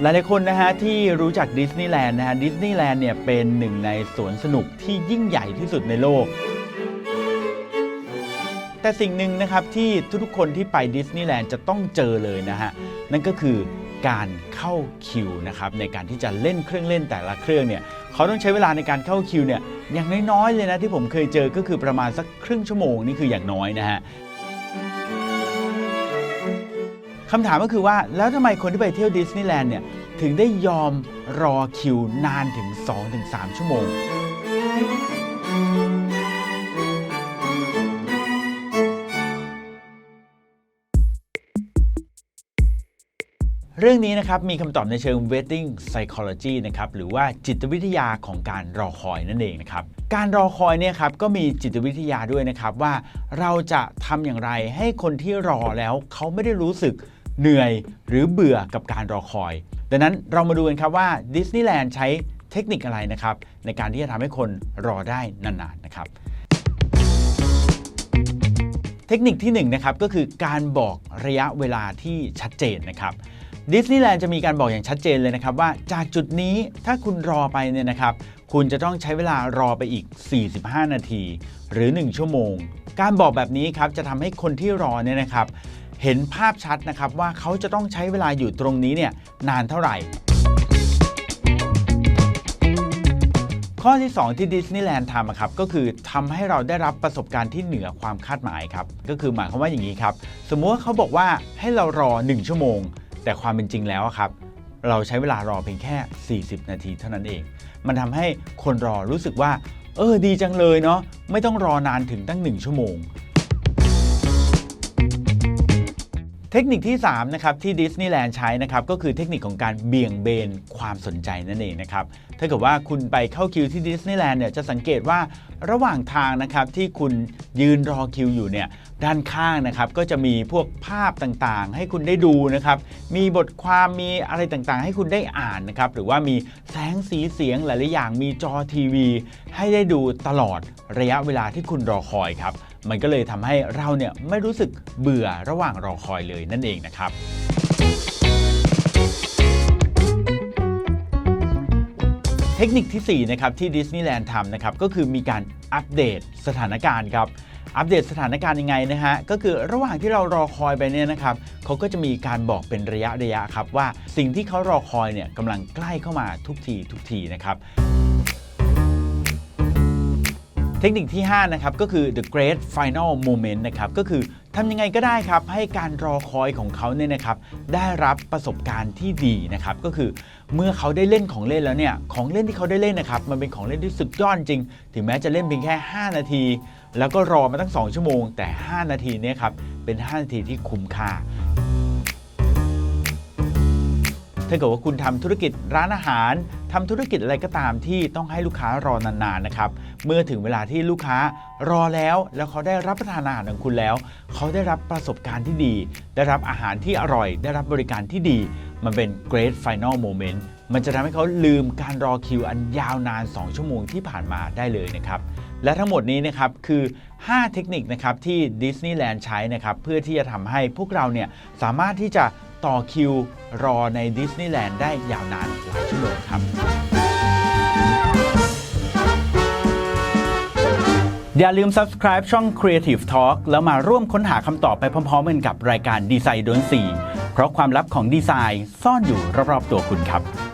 หลายๆคนนะฮะที่รู้จักดิสนีย์แลนด์นะฮะดิสนีย์แลนด์เนี่ยเป็นหนึ่งในสวนสนุกที่ยิ่งใหญ่ที่สุดในโลก แต่สิ่งหนึ่งนะครับที่ทุกๆคนที่ไปดิสนีย์แลนด์จะต้องเจอเลยนะฮะนั่นก็คือการเข้าคิวนะครับในการที่จะเล่นเครื่องเล่นแต่ละเครื่องเนี่ยเขาต้องใช้เวลาในการเข้าคิวเนี่ยอย่างน้อยๆเลยนะที่ผมเคยเจอก็คือประมาณสักครึ่งชั่วโมงนี่คืออย่างน้อยนะฮะ คำถามก็คือว่าแล้วทำไมคนที่ไปเที่ยวดิสนีย์แลนด์เนี่ย ถึงได้ยอมรอคิวนานถึง 2-3 ชั่วโมง เรื่องนี้นะครับ มีคำตอบในเชิง wedding psychology นะครับ หรือว่าจิตวิทยาของการรอคอยนั่นเองนะครับ การรอคอยเนี่ยครับก็มีจิตวิทยาด้วยนะครับว่าเราจะทำอย่างไรให้คนที่รอแล้วเขาไม่ได้รู้สึก เหนื่อยหรือเบื่อกับการรอคอย ดังนั้นเรามาดูกันครับว่าดิสนีย์แลนด์ใช้เทคนิคอะไรนะครับในการที่จะทำให้คนรอได้นานๆนะครับเทคนิคที่1นงนะครับก็คือการบอกระยะเวลาที่ชัดเจนนะครับดิสนีย์แลนด์จะมีการบอกอย่างชัดเจนเลยนะครับว่าจากจุดนี้ถ้าคุณรอไปเนี่ยนะครับคุณจะต้องใช้เวลารอไปอีก 45 นาที หรือ 1 ชั่วโมง การบอกแบบนี้ครับจะทำให้คนที่รอเนี่ยนะครับ เห็นภาพชัดนะครับว่าเขาจะต้องใช้เวลาอยู่ตรงนี้เนี่ยนานเท่าไหร่ ข้อที่ 2 ที่ดิสนีย์แลนด์ทำครับก็คือทำให้เราได้รับประสบการณ์ที่เหนือความคาดหมายครับก็คือหมายความว่าอย่างนี้ครับ สมมุติว่าเขาบอกว่าให้เรารอ 1 ชั่วโมง แต่ความเป็นจริงแล้วครับเราใช้เวลารอเพียงแค่ 40 นาทีเท่านั้นเอง มันทำให้คนรอรู้สึกว่า เออดีจังเลยเนาะไม่ต้องรอนานถึงตั้ง 1 ชั่วโมง เทคนิคที่3นะครับที่ดิสนีย์แลนด์ใช้นะครับก็คือเทคนิคของการเบี่ยงเบนความสนใจนั่นเองนะครับถ้าเกิดว่าคุณไปเข้าคิวที่ดิสนีย์แลนด์เนี่ยจะสังเกตว่าระหว่างทางนะครับที่คุณยืนรอคิวอยู่เนี่ยด้านข้างนะครับก็จะมีพวกภาพต่างๆ ให้คุณได้ดูนะครับมีบทความมีอะไรต่างๆ ให้คุณได้อ่านนะครับหรือว่ามีแสงสีเสียงหลายๆอย่างมีจอทีวี ให้ได้ดูตลอดระยะเวลาที่คุณรอคอยครับ มันก็เลยทำให้เราเนี่ยไม่รู้สึกเบื่อระหว่างรอคอยเลยนั่นเองนะครับเทคนิคที่ 4 นะครับ ที่ดิสนีย์แลนด์ทำนะครับ ก็คือมีการอัปเดตสถานการณ์ครับ อัปเดตสถานการณ์ยังไงนะฮะ ก็คือระหว่างที่เรารอคอยไปเนี่ยนะครับเขาก็จะมีการบอกเป็นระยะระยะครับ ว่าสิ่งที่เขารอคอยเนี่ยกำลังใกล้เข้ามาทุกทีทุกทีนะครับ ทคนิคที่ 5 นะครับ ก็คือ the great final moment นะครับ ก็คือทำยังไงก็ได้ครับ ให้การรอคอยของเขาเนี่ยนะครับ ได้รับประสบการณ์ที่ดีนะครับ ก็คือเมื่อเขาได้เล่นของเล่นแล้วเนี่ย ของเล่นที่เขาได้เล่นนะครับ มันเป็นของเล่นที่สุดยอดจริง ถึงแม้จะเล่นเพียงแค่ 5 นาที แล้วก็รอมาตั้ง 2 ชั่วโมง แต่ 5 นาทีเนี้ครับ เป็น 5 นาทีที่คุ้มค่าถ้าเกิดว่าคุณทำธุรกิจร้านอาหาร ทำธุรกิจอะไรก็ตามที่ต้องให้ลูกค้ารอนานๆนะครับ เมื่อถึงเวลาที่ลูกค้ารอแล้วแล้วเขาได้รับประทานอาหารของคุณแล้ว เขาได้รับประสบการณ์ที่ดี ได้รับอาหารที่อร่อย ได้รับบริการที่ดี มันเป็น great final moment มันจะทำให้เขาลืมการรอคิวอันยาวนาน 2 ชั่วโมงที่ผ่านมาได้เลยนะครับ และทั้งหมดนี้นะครับคือ 5 เทคนิคนะครับที่ดิสนีย์แลนด์ใช้นะครับเพื่อที่จะทำให้พวกเราเนี่ยสามารถที่จะ ต่อคิวรอในดิสนีย์แลนด์ได้ยาวนานหลายชั่วโมงครับ อย่าลืม subscribe ช่อง Creative Talk แล้วมาร่วมค้นหาคำตอบไปพร้อมๆกันกับรายการดีไซน์โดนสีเพราะความลับของดีไซน์ซ่อนอยู่รอบๆตัวคุณครับ